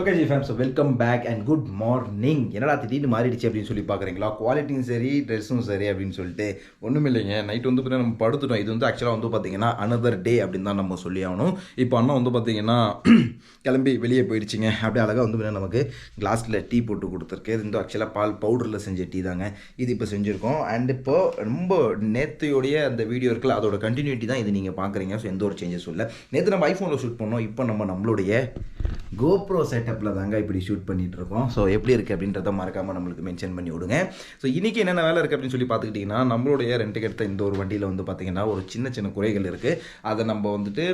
Okay ji fams welcome back and good morning என்னடா திடீர்னு மாறிடுச்சு அப்படின்னு சொல்லி பார்க்குறீங்களா? குவாலிட்டியும் சரி ட்ரெஸ்ஸும் சரி அப்படின்னு சொல்லிட்டு ஒன்றும் இல்லைங்க. நைட் வந்து பார்த்தீங்கன்னா நம்ம படுத்துட்டோம். இது வந்து ஆக்சுவலாக வந்து பார்த்தீங்கன்னா அனதர் டே அப்படின்னு தான் நம்ம சொல்லி ஆகணும். இப்போ அண்ணா வந்து பார்த்தீங்கன்னா கிளம்பி வெளியே போயிடுச்சுங்க. அப்படியே அழகாக வந்து பார்த்தீங்கன்னா நமக்கு கிளாஸில் டீ போட்டு கொடுத்துருக்கு. இது வந்து ஆக்சுவலாக பால் பவுடரில் செஞ்ச டீ தாங்க. இது இப்போ செஞ்சுருக்கோம். அண்ட் இப்போ ரொம்ப நேற்றையோடைய அந்த வீடியோ இருக்குல்ல அதோட கண்டினியூட்டி தான் இது நீங்கள் பார்க்குறீங்க. ஸோ எந்த ஒரு சேஞ்சஸும் இல்லை. நேற்று நம்ம ஐஃபோனில் ஷூட் பண்ணோம். இப்போ நம்ம நம்மளுடைய கோப்ரோ செட்டப்பில் தாங்க இப்படி ஷூட் பண்ணிகிட்ருக்கோம் இருக்கோம் ஸோ எப்படி இருக்குது அப்படின்றத மறக்காமல் நம்மளுக்கு மென்ஷன் பண்ணி விடுங்க. ஸோ இன்றைக்கி என்னென்ன வேலை இருக்குது அப்படின்னு சொல்லி பார்த்துக்கிட்டிங்கன்னா நம்மளுடைய ரெண்டுக்கு எடுத்த இந்த ஒரு வண்டியில் வந்து பார்த்திங்கன்னா ஒரு சின்ன சின்ன குறைகள் இருக்குது அதை நம்ம வந்துட்டு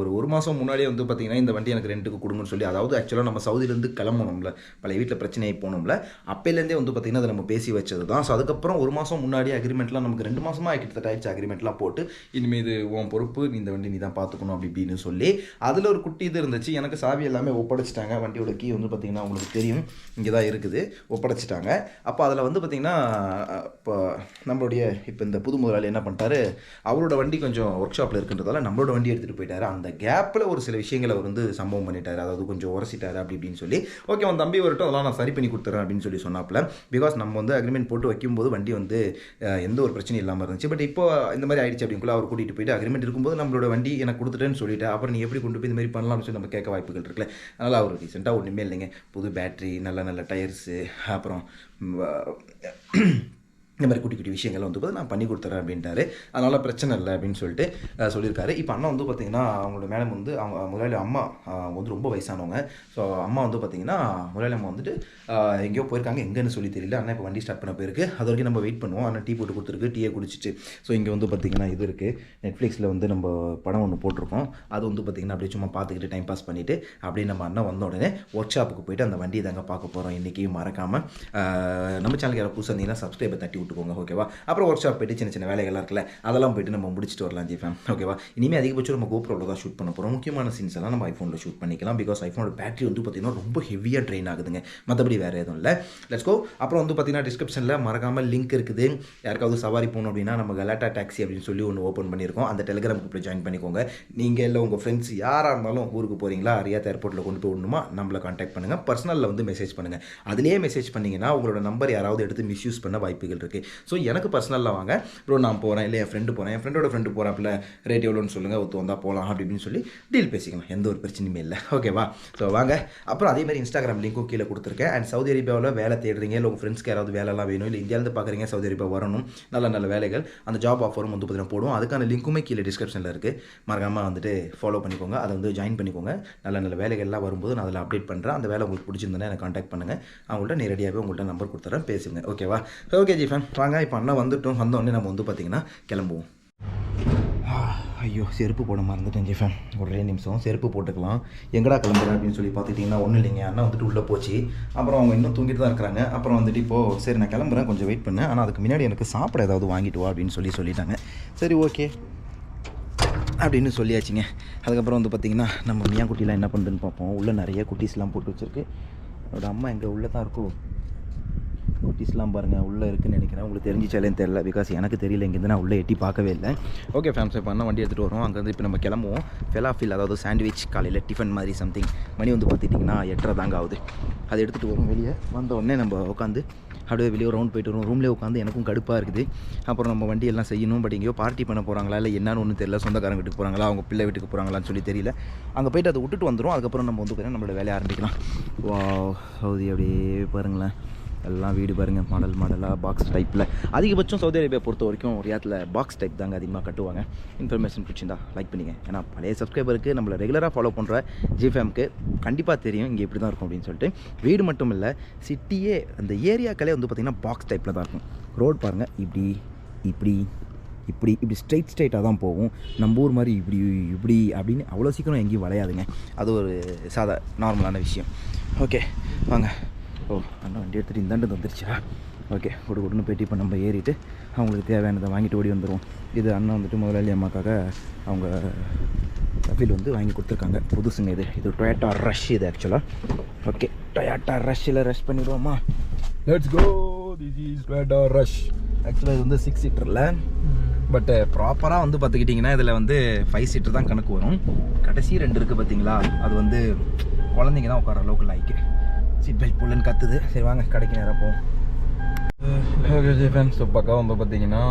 ஒரு ஒரு மாதம் முன்னாடியே வந்து பார்த்திங்கன்னா இந்த வண்டி எனக்கு ரெண்டுக்கு கொடுங்கன்னு சொல்லி அதாவது ஆக்சுவலாக நம்ம சவுதியிலேருந்து கிளம்பணும்ல பழைய வீட்டில் பிரச்சனையாகி போகணும்ல அப்போலேருந்தே வந்து பார்த்திங்கன்னா அதை நம்ம பேசி வச்சது தான். ஸோ அதுக்கப்புறம் ஒரு மாதம் முன்னாடி அக்ரிமெண்ட்லாம் நமக்கு ரெண்டு மாதமாக கிட்டத்தட்ட ஆயிடுச்சு. அக்ரிமெண்ட்லாம் போட்டு இனிமேல் இது உன் பொறுப்பு நீ இந்த வண்டி நீ தான் பார்த்துக்கணும் அப்படி இப்படின்னு சொல்லி அதில் ஒரு குட்டி இது இருந்துச்சு. எனக்கு சாவி எல்லாமே ஒப்படைச்சிட்டாங்க. வண்டியோட கீ வந்து பார்த்திங்கன்னா உங்களுக்கு தெரியும். இங்கே தான் இருக்குது. ஒப்படைச்சிட்டாங்க. அப்போ அதில் வந்து பார்த்திங்கன்னா இப்போ நம்மளுடைய இப்போ இந்த புது முதலாளி என்ன பண்ணிட்டாரு? அவரோட வண்டி கொஞ்சம் ஒர்க் ஷாப்பில் இருக்கின்றதால நம்மளோட வண்டி எடுத்துகிட்டு போயிட்டார். அந்த கேப்பில் ஒரு சில விஷயங்களை அவர் வந்து சம்பவம் பண்ணிட்டாரு. அதாவது கொஞ்சம் உரசிட்டாரு அப்படி இப்படின்னு சொல்லி. ஓகே உன் தம்பி வரட்டும் அதெல்லாம் நான் சரி பண்ணி கொடுத்துறேன் அப்படின்னு சொல்லி சொன்னாப்புல. பிகாஸ் நம்ம வந்து அக்ரிமெண்ட் போட்டு வைக்கும்போது வண்டி வந்து எந்த ஒரு பிரச்சனையும் இல்லாமல் இருந்துச்சு. பட் இப்போ இந்த மாதிரி ஆயிடுச்சு அப்படிங்குள்ள அவர் கூட்டிகிட்டு போயிட்டு அக்ரிமெண்ட் இருக்கும்போது நம்மளோட வண்டி எனக்கு கொடுத்துட்டேன்னு சொல்லிட்டு. அப்புறம் நீ எப்படி கொண்டு போய் இந்த மாதிரி பண்ணலாம்னு சொல்லி நம்ம கேட்க வாய்ப்புகள் இருக்குல்ல. அதனால் அவர் ரீசெண்டாக ஒன்றுமே இல்லைங்க. புது பேட்ரி நல்ல நல்ல டயர்ஸு அப்புறம் இந்த மாதிரி குட்டி குட்டி விஷயங்கள் வந்து பார்த்து நான் பண்ணி கொடுத்துறேன் அப்படின்ட்டாரு. அதனால் பிரச்சனை இல்லை அப்படின்னு சொல்லிட்டு சொல்லியிருக்காரு. இப்போ அண்ணா வந்து பார்த்தீங்கன்னா அவங்களோட மேடம் வந்து அவங்க முதலாளி அம்மா வந்து ரொம்ப வயசானவங்க. ஸோ அம்மா வந்து பார்த்தீங்கன்னா முதலாளி அம்மா வந்துட்டு எங்கேயோ போயிருக்காங்க. எங்கேன்னு சொல்லி தெரியல. அண்ணா இப்போ வண்டி ஸ்டார்ட் பண்ண போயிருக்கு. அது வரைக்கும் நம்ம வெயிட் பண்ணுவோம். ஆனால் டீ போட்டு கொடுத்துருக்கு. டீயை குடிச்சிட்டு. ஸோ இங்கே வந்து பார்த்தீங்கன்னா இது இருக்குது நெட்ஃப்ளிக்ஸில் வந்து நம்ம படம் ஒன்று போட்டிருக்கோம். அது வந்து பார்த்தீங்கன்னா அப்படியே சும்மா பார்த்துக்கிட்டு டைம் பாஸ் பண்ணிவிட்டு அப்படியே நம்ம அண்ணா வந்த உடனே ஒர்க் ஷாப்புக்கு போயிட்டு அந்த வண்டியை தாங்க பார்க்க போகிறோம் இன்றைக்கி மறக்காமல் நம்ம சேனலுக்கு யாராவது புதுசாக இருந்தீங்கன்னா சப்ஸ்கிரைபை தட்டி விட்டுக்கோங்க ஓகேவா அப்புறம் ஒர்க் ஷாப் போயிட்டு சின்ன சின்ன வேலைகள்லாம் இருக்குல்ல அதெல்லாம் போயிட்டு நம்ம முடிச்சுட்டு வரலாம் ஜி ஃபேம் ஓகேவா இனிமேல் அதிகபட்சம் நம்ம கோப்ரோவில் தான் ஷூட் பண்ண போகிறோம் முக்கியமான சீன்ஸ் எல்லாம் நம்ம ஐஃபோனில் ஷூட் பண்ணிக்கலாம். பிகாஸ் ஐஃபோனோட பேட்டரி வந்து பார்த்திங்கன்னா ரொம்ப ஹெவியாக ட்ரெயின் ஆகுதுங்க. மற்றபடி வேறு எதுவும் இல்லை. லெட்ஸ் கோ அப்புறம் வந்து பார்த்தீங்கன்னா டிஸ்கிரிப்ஷனில் மறக்காமல் லிங்க் இருக்குது. யாருக்காவது சவாரி போகணும் அப்படின்னா நம்ம கலாட்டா டாக்ஸி அப்படின்னு சொல்லி ஒன்று ஓப்பன் பண்ணியிருக்கோம். அந்த டெலிகிராம் குரூப்பில் ஜாயின் பண்ணிக்கோங்க. நீங்கள் இல்லை உங்கள் ஃப்ரெண்ட்ஸ் யாராக இருந்தாலும் ஊருக்கு போகிறீங்களா அரியாத் ஏர்போர்ட்டில் கொண்டு போய் விடணுமா? நம்மளை காண்டாக்ட் பண்ணுங்கள் பர்சனலில் வந்து மெசேஜ் பண்ணுங்கள் அதுலேயே மெசேஜ் பண்ணிங்கன்னா உங்களோட நம்பர் யாராவது எடுத்து மிஸ்யூஸ் பண்ண வாய்ப்புகள் இருக்குது ஸோ எனக்கு பர்சனலில் வாங்க. ப்ரோ நான் போகிறேன் இல்லை என் ஃப்ரெண்டு போகிறேன் என் ஃப்ரெண்டோட ஃப்ரெண்டு போகிறாப்புல ரேட் எவ்வளோன்னு சொல்லுங்கள் ஒத்து வந்தால் போகலாம் அப்படி சொல்லி டீல் பேசிக்கலாம். எந்த ஒரு பிரச்சனையுமே இல்லை. ஓகேவா ஸோ வாங்க. அப்புறம் அதே மாதிரி இன்ஸ்டாகிராம் லிங்க்கும் கீழே கொடுத்துருக்கேன். அண்ட் சவுதி அரேபியாவில் வேலை தேடுறீங்க. இல்லை உங்கள் ஃப்ரெண்ட்ஸ்க்கு யாராவது வேலைலாம் வேணும். இல்லை இந்தியாவிலேருந்து பார்க்குறீங்க சவுதி அரேபியா வரணும். நல்ல நல்ல வேலைகள். அந்த ஜாப் ஆஃபரும் வந்து பார்த்தீங்கன்னா போடுவோம். அதுக்கான லிங்க்குமே கீழே டிஸ்கிரிப்ஷனில் இருக்குது மறக்காமல் வந்துட்டு ஃபாலோ பண்ணிக்கோங்க. அதை வந்து ஜாயின் பண்ணிக்கோங்க. நல்ல நல்ல வேலைகள்லாம் வரும்போது நான் அதில் அப்டேட் பண்ணுறேன் அந்த வேலை உங்களுக்கு பிடிச்சிருந்தேன்னா எனக்கு காண்டாக்ட் பண்ணுங்கள் அவங்கள்ட்ட நேரடியாகவே உங்கள்கிட்ட நம்பர் கொடுத்துறேன். பேசுங்க. ஓகேவா ஓகே ஜி ஃபேன் வாங்க இப்போ அண்ணா வந்துட்டோம். வந்தோடனே நம்ம வந்து பார்த்தீங்கன்னா கிளம்புவோம். ஆ, ஐயோ செருப்பு போட மறந்துட்டேன் ஜெஃபன் ஒரே நிமிஷம் செருப்பு போட்டுக்கலாம். எங்கடா கிளம்புறேன் அப்படின்னு சொல்லி பார்த்துக்கிட்டிங்கன்னா ஒன்றும் இல்லைங்க. அண்ணா வந்துட்டு உள்ளே போச்சு. அப்புறம் அவங்க இன்னும் தூங்கிட்டு தான் இருக்கிறாங்க. அப்புறம் வந்துட்டு இப்போது சரி நான் கிளம்புறேன் கொஞ்சம் வெயிட் பண்ணேன் ஆனால் அதுக்கு முன்னாடி எனக்கு சாப்பிட ஏதாவது வாங்கிட்டு வா அப்படின்னு சொல்லி சொல்லிட்டாங்க. சரி ஓகே அப்படின்னு சொல்லியாச்சுங்க. அதுக்கப்புறம் வந்து பார்த்திங்கன்னா நம்ம மியா குட்டிலாம் என்ன பண்ணுதுன்னு பார்ப்போம். உள்ளே நிறைய குட்டீஸ்லாம் போட்டு வச்சுருக்கு. அதோட அம்மா எங்கள் உள்ளே தான் இருக்கும் குட்டிஸ்லாம் பாருங்கள் உள்ளே இருக்குன்னு நினைக்கிறேன். உங்களுக்கு தெரிஞ்சிச்சாலேன்னு தெரில பிகாஸ் எனக்கு தெரியல இங்கேருந்து நான் உள்ளே எட்டி பார்க்கவே இல்லை. ஓகே ஃபேம்ஸ் இப்போ என்ன வண்டி எடுத்துகிட்டு வரோம். அங்கேருந்து இப்போ நம்ம கிளம்புவோம். ஃபெலாஃபில் அதாவது சாண்ட்விச் காலையில் டிஃபன் மாதிரி சம்திங் மணி வந்து பார்த்துட்டிங்கன்னா எட்டரை தாங்க ஆகுது. அதை எடுத்துகிட்டு வரும் வெளியே. வந்த உடனே நம்ம உட்காந்து அப்படியே வெளியே ரவுண்ட் போயிட்டு வரும் ரூம்லேயே உட்காந்து எனக்கும் கடுப்பாக இருக்குது. அப்புறம் நம்ம வண்டி எல்லாம் செய்யணும். பட் எங்கேயோ பார்ட்டி பண்ண போகிறாங்களா இல்லை என்னன்னு ஒன்றும் தெரியல. சொந்தக்காரங்க வீட்டுக்கு போகிறாங்களா அவங்க பிள்ளை வீட்டுக்கு போகிறாங்களான்னு சொல்லி தெரியல. அங்கே போயிட்டு அதை விட்டுட்டு வந்துடும் அதுக்கப்புறம் நம்ம வந்து பார்த்தீங்கன்னா நம்மளோட வேலையை ஆரம்பிக்கலாம். வா சவுதி அப்படியே பாருங்களேன். எல்லாம் வீடு பாருங்கள் மாடல் மாடலாக பாக்ஸ் டைப்பில் அதிகபட்சம் சவுதி அரேபியா பொறுத்த வரைக்கும் ஒரு இடத்துல பாக்ஸ் டைப் தாங்க அதிகமாக கட்டுவாங்க. இன்ஃபர்மேஷன் பிடிச்சிருந்தா லைக் பண்ணிங்க. ஏன்னா பழைய சப்ஸ்கிரைபருக்கு நம்மளை ரெகுலராக ஃபாலோ பண்ணுற ஜிஃபேம்க்கு கண்டிப்பாக தெரியும் இங்கே இப்படி தான் இருக்கும் அப்படின்னு சொல்லிட்டு. வீடு மட்டும் இல்லை சிட்டியே அந்த ஏரியாக்களே வந்து பார்த்திங்கன்னா பாக்ஸ் டைப்பில் தான் இருக்கும். ரோட் பாருங்கள் இப்படி இப்படி இப்படி இப்படி ஸ்ட்ரைட் ஸ்ட்ரைட்டாக தான் போகும். நம்ம ஊர் மாதிரி இப்படி இப்படி அப்படின்னு அவ்வளோ சீக்கிரம் எங்கேயும் வளையாதுங்க. அது ஒரு சாதா நார்மலான விஷயம். ஓகே வாங்க. ஓ அண்ணா வண்டி எடுத்துகிட்டு இந்தாண்டு வந்துருச்சா. ஓகே கொடு கொடுன்னு போயிட்டு இப்போ நம்ம ஏறிட்டு அவங்களுக்கு தேவையானதை வாங்கிட்டு ஓடி வந்துடுவோம் இது அண்ணன் வந்துட்டு முதலாளி அம்மாக்காக அவங்க ரஃபீல் வந்து வாங்கி கொடுத்துருக்காங்க. புதுசுங்க இது. இது டொயாட்டா ரஷ் இது ஆக்சுவலாக ஓகே டொயாட்டா ரஷ்ஷில் rush பண்ணிடுவோமா? Let's go this is Toyota Rush ஆக்சுவலாக இது வந்து சிக்ஸ் சீட்டரில் பட்டு ப்ராப்பராக வந்து பார்த்துக்கிட்டிங்கன்னா இதில் வந்து ஃபைவ் சீட்டர் தான் கணக்கு வரும். கடைசி ரெண்டு இருக்குது பார்த்தீங்களா? அது வந்து குழந்தைங்க தான் உட்கார அளவுக்கு லைக்கு சீட் பெல்ட் புல்லுன்னு கத்துது. சரி வாங்க கடைக்கு நேரம் போவோம். ஃப்ரெண்ட்ஸ் ஸோ பக்கம் வந்து பார்த்தீங்கன்னா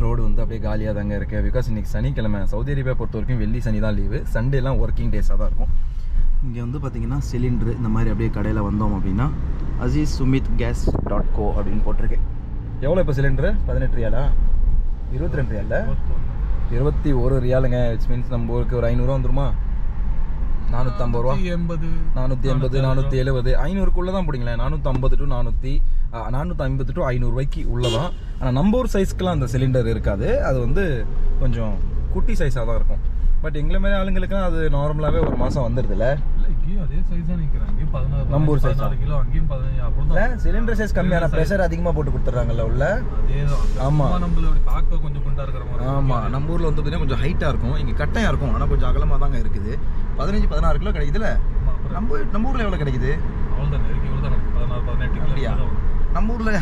ரோடு வந்து அப்படியே காலியாக தாங்க இருக்குது பிகாஸ் இன்றைக்கி சனிக்கிழமை சவுதி அரேபியா பொறுத்த வரைக்கும் வெள்ளி சனி தான் லீவு சண்டேலாம் ஒர்க்கிங் டேஸாக தான் இருக்கும். இங்கே வந்து பார்த்தீங்கன்னா சிலிண்ட்ரு இந்த மாதிரி அப்படியே கடையில் வந்தோம் அப்படின்னா அசீஸ் சுமித் கேஸ் டாட் கோ அப்படின்னு போட்டிருக்கு. எவ்வளோ இப்போ சிலிண்டரு பதினெட்டு ரியாலா? இருபத்தி ரெண்டு ரியாலா? இருபத்தி ஒரு ரியாலுங்க விச் மீன்ஸ் நம்ம ஊருக்கு ஒரு ஐநூறுரூவா வந்துருமா? நானூற்றம்பது ரூபா. எண்பது. நானூற்றி எண்பது நானூற்றி எழுபது. ஐநூறுக்குள்ளே தான் பிடிங்களேன். நானூற்றம்பது டு நானூற்றி நானூற்றி ஐம்பது டு ஐநூறுரூவாய்க்கு உள்ளே தான் ஆனால் நம்ம ஊர் சைஸ்க்கெலாம் அந்த சிலிண்டர் இருக்காது. அது வந்து கொஞ்சம் குட்டி சைஸாக தான் இருக்கும். பட் எங்களை மாதிரி ஆளுங்களுக்குலாம் அது நார்மலாகவே ஒரு மாதம் வந்துடுதுல்ல. இல்ல இங்கேயும் அதே சைஸ் தான் அங்கேயும் பதினாறு நம்ம ஊர் பதினாறு கிலோ அங்கேயும் பதினஞ்சு அப்புறம் தான். சிலிண்டர் சைஸ் கம்மியான ப்ரெஷர் அதிகமாக போட்டு கொடுத்துட்றாங்கல்ல உள்ள? அதேதான். ஆமா. சும்மா நம்மள அப்படி பார்க்க கொஞ்சம் குண்டா இருக்கிற மாதிரி ஆமாம் நம்ம ஊரில் வந்து பார்த்தீங்கன்னா கொஞ்சம் ஹைட்டாக இருக்கும். இங்கே கட்டையாக இருக்கும். ஆனால் கொஞ்சம் அகலமாக தாங்க இருக்குது. பதினஞ்சு பதினாறு கிலோ கிடைக்குதுல்ல? நம்ம நம்ம ஊரில் எவ்வளோ கிடைக்குது? அவ்வளோதான் நெருக்கி இவ்வளோ பதினாறு பதினெட்டு அப்படியா? தான். நம்ம ஊரில்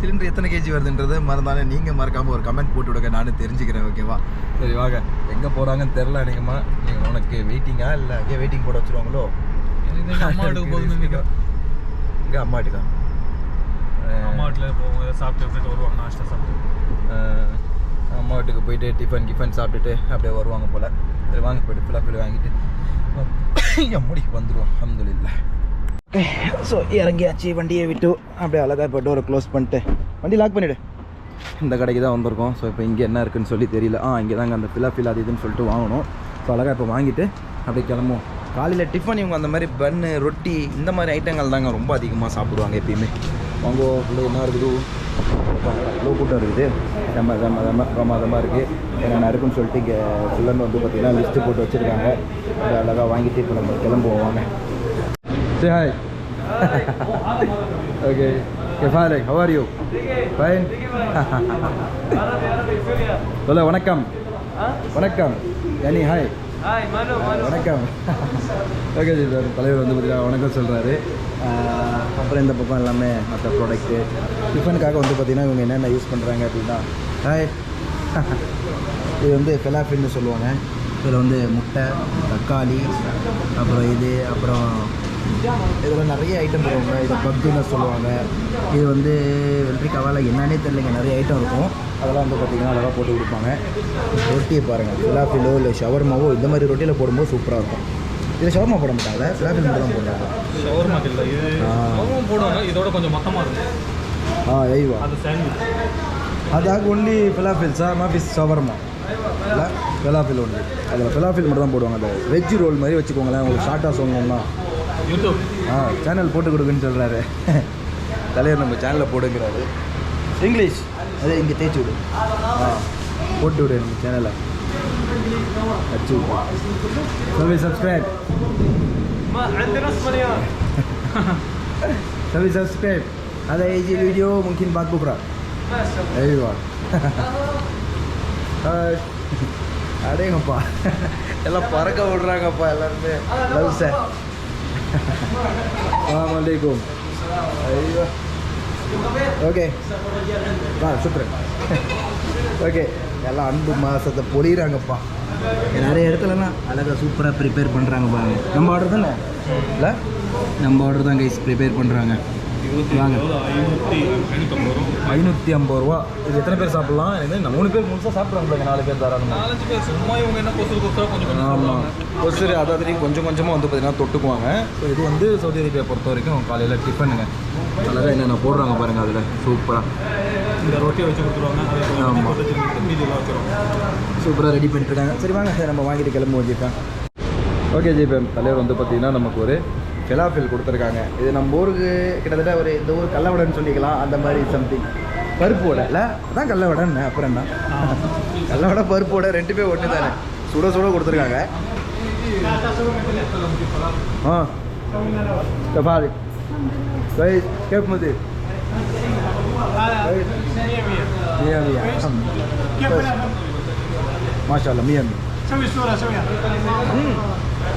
சிலிண்டர் எத்தனை கேஜி வருதுன்றது மறந்தாலும் நீங்கள் மறக்காமல் ஒரு கமெண்ட் போட்டு விடுங்க. நானும் தெரிஞ்சுக்கிறேன் ஓகேவா சரி வாங்க. எங்கே போகிறாங்கன்னு தெரில அன்றைக்கமா நீங்கள் உனக்கு வெயிட்டிங்கா இல்லை அங்கேயே வெயிட்டிங் போட வச்சுருவாங்களோ? இங்கே அம்மா வீட்டுக்கா அம்மா வீட்டில் போவோம் சாப்பிட்டு விட்டுட்டு வருவாங்க நாஷ்டா சாப்பிட்டு. அம்மா வீட்டுக்கு போயிட்டு டிஃபன் கிஃபன் சாப்பிட்டுட்டு அப்படியே வருவாங்க போல். சரி வாங்க போயிட்டு ஃபுல்லாக வாங்கிட்டு. எம்முடி வந்துடுவோம் அஹமதுல்ல ஓகே ஸோ இறங்கியாச்சு வண்டியை விட்டு. அப்படியே அழகாக இப்போ டோரை க்ளோஸ் பண்ணிட்டு. வண்டி லாக் பண்ணிவிடு இந்த கடைக்கு தான் வந்திருக்கோம். ஸோ இப்போ இங்கே என்ன இருக்குன்னு சொல்லி தெரியல. ஆ இங்கே தாங்க அந்த ஃபிலா ஃபில் அது இதுன்னு சொல்லிட்டு வாங்கணும். ஸோ அழகாக இப்போ வாங்கிட்டு அப்படியே கிளம்புவோம். காலையில் டிஃபன் இவங்க அந்த மாதிரி பன்னு ரொட்டி இந்த மாதிரி ஐட்டங்கள் தாங்க ரொம்ப அதிகமாக சாப்பிடுவாங்க எப்பயுமே. வாங்கோ இவ்வளோ என்ன இருக்குது? இவ்வளோ கூட்டம் இருக்குது. நம்ம நம்ம நம்ம பிரமாதமாக இருக்குது என்னென்ன இருக்குன்னு சொல்லிட்டு இங்கே ஃபுல்லன் வந்து பார்த்திங்கன்னா லிஸ்ட்டு போட்டு வச்சுருக்காங்க. அழகாக வாங்கிட்டு இப்போ நம்ம கிளம்புவாங்க சரி ஹாய் ஓகே கெஃபாலை ஹவ் ஆர் யூ ஃபைன் சொல்ல வணக்கம். வணக்கம். எனி ஹாய் வணக்கம். ஓகே சார் தலைவர் வந்து பார்த்தீங்கன்னா வணக்கம் சொல்கிறாரு அப்புறம் இந்த பக்கம் எல்லாமே மற்ற ப்ராடக்ட்டு டிஃபனுக்காக வந்து பார்த்தீங்கன்னா இவங்க என்னென்ன யூஸ் பண்ணுறாங்க அப்படின்னா ஹாய் இது வந்து ஃபெலாஃபின்னு சொல்லுவாங்க. இதில் வந்து முட்டை தக்காளி அப்புறம் இது அப்புறம் இதில் நிறைய ஐட்டம் வருவாங்க இதை பக்குன்னு சொல்லுவாங்க. இது வந்து வெள்ளரிக்காவால் என்னன்னே தெரியலங்க. நிறைய ஐட்டம் இருக்கும். அதெல்லாம் வந்து பார்த்திங்கன்னா அழகாக போட்டு கொடுப்பாங்க. ரொட்டியை பாருங்கள் ஃபிலாஃபிலோ இல்லை ஷவர்மாவோ இந்த மாதிரி ரொட்டியில் போடும்போது சூப்பராக இருக்கும். இதில் ஷவர்மா போட மாட்டாங்க. ஃபிலாஃபில் மட்டும் தான் போடுறாங்க ஷவர்மா இல்லை. இது போடுவாங்க. இதோட கொஞ்சம் மொத்தமாக இருக்கும். ஆ சாண்ட்விச் அதாக ஒன்லி ஃபிலாஃபில் சார் மாஃபிஸ் ஷவர்மா. இல்லை ஃபிலாஃபில் ஒன்று அதில் ஃபிலாஃபில் மட்டும் தான் போடுவாங்க. அந்த வெஜ் ரோல் மாதிரி வச்சுக்கோங்களேன். உங்களுக்கு ஷார்ட்டாக சொல்லணும்னா. யூடியூப் ஆ சேனல் போட்டு கொடுக்குன்னு சொல்கிறாரு தலைவர் நம்ம சேனலில் போடுங்கிறாரு இங்கிலீஷ் அதே இங்கே தேய்ச்சி விடு ஆ போட்டு விடு நம்ம சேனலை அச்சு சவி சப்ஸ்கிரைப் ما عندنا مليون சவி சப்ஸ்கிரைப் هذا يجي الفيديو ممكن بعد بكره ما شاء الله ايوه ஹாய் அடேங்கப்பா எல்லாம் பறக்க விடுறாங்கப்பா எல்லாருமே லவ் சார் ஐயோ ஓகே ஆ சுக்ரன் ஓகே எல்லாம் அன்பு மாசத்தை பொழிகிறாங்கப்பா நிறைய இடத்துலலாம் அழகாக சூப்பராக ப்ரிப்பேர் பண்ணுறாங்க பாருங்க நம்ம ஆர்டர் தானே இல்லை நம்ம ஆர்டர் தான் கைஸ் ப்ரிப்பேர் பண்ணுறாங்க ஐநூற்றி ஐம்பது ரூபா. இது எத்தனை பேர் சாப்பிடலாம்? எனக்கு மூணு பேர் முழுசாக சாப்பிட்றாங்க நாலு பேர் தாராளமாக கொசுறு ஆமாம் சரி அதாவது கொஞ்சம் கொஞ்சமாக வந்து பார்த்தீங்கன்னா தொட்டுக்குவாங்க. ஸோ இது வந்து சவுதி அரேபியா பொறுத்த வரைக்கும் காலையில் டிஃபனுங்க அழகாக என்னென்ன போடுறாங்க பாருங்கள் அதில். சூப்பராக இந்த ரொட்டியை வச்சு கொடுத்துருவாங்க. அதை கொஞ்சம் ஆமா. போட்டு வச்சுக்கிட்டு மீதியெல்லாம் வச்சிருவாங்க சூப்பராக ரெடி பண்ணிட்டுருக்காங்க சரி வாங்க. சார் நம்ம வாங்கிட்டு கிளம்புவோம் ஜிப்பேன் ஓகே ஜிபிஎம் தலைவர் வந்து பார்த்தீங்கன்னா நமக்கு ஒரு ஃபிலாஃபில் கொடுத்துருக்காங்க. இது நம்ம ஊருக்கு கிட்டத்தட்ட ஒரு இந்த ஊர் கல்லவடன்னு சொல்லிக்கலாம். அந்த மாதிரி சம்திங் பருப்பு வடை. இல்லை அதான் கல்லவடைன்னு அப்புறம் என்ன? கல்லவடை பருப்பு வடை ரெண்டுமே ஒன்று தானே. சுட சுட கொடுத்துருக்காங்க. ஆ. பாரு கேட்கும்போது மியா மியா மாஷா மியா மியா